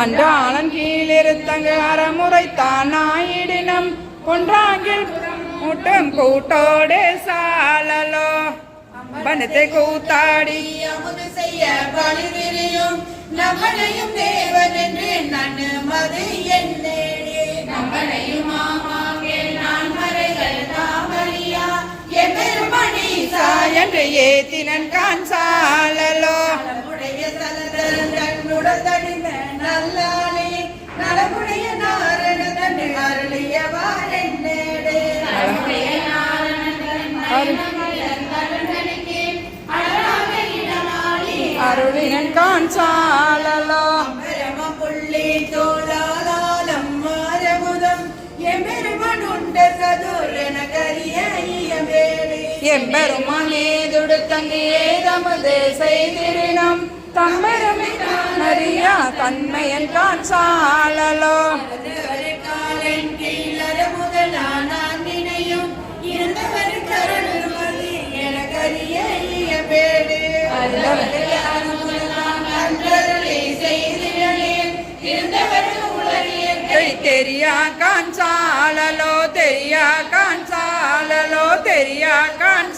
அன்றாளன் கீழிருத்தங்கு அறமுறைத்தான் நாயிடினம் கொன்றாங்கில் முட்டும் கூட்டோடு சாலலோ. பணத்தை கூத்தாடி. அமுது செய்ய பழி விரியும் நம்மளையும் தேவன் என்று நன்னு மது என்னேடி நம்மளையும் ஆமாங்கே நான் மறைகள் தாமரியா. எம்பெருமணி சாய என்று ஏத்தினன் கான் நல்லாளே நலமுடைய நாரண தன் அருளியவார் என்னேடு. நலமுடைய அருளினன் கான் சாலலோ புள்ளி தோளாலம் மாரமுதம் எம்பெருமன் உண்ட சதுர் என கரிய ஐயவேடு எம்பெருமானே துடுத்தங்கு ஏதமது செய்திரினம் தம்பெருமை அறியா தன்மையன் கான் உளறிய தெரியா கான் சாலலோ தெரியா கான் தெரியா கான்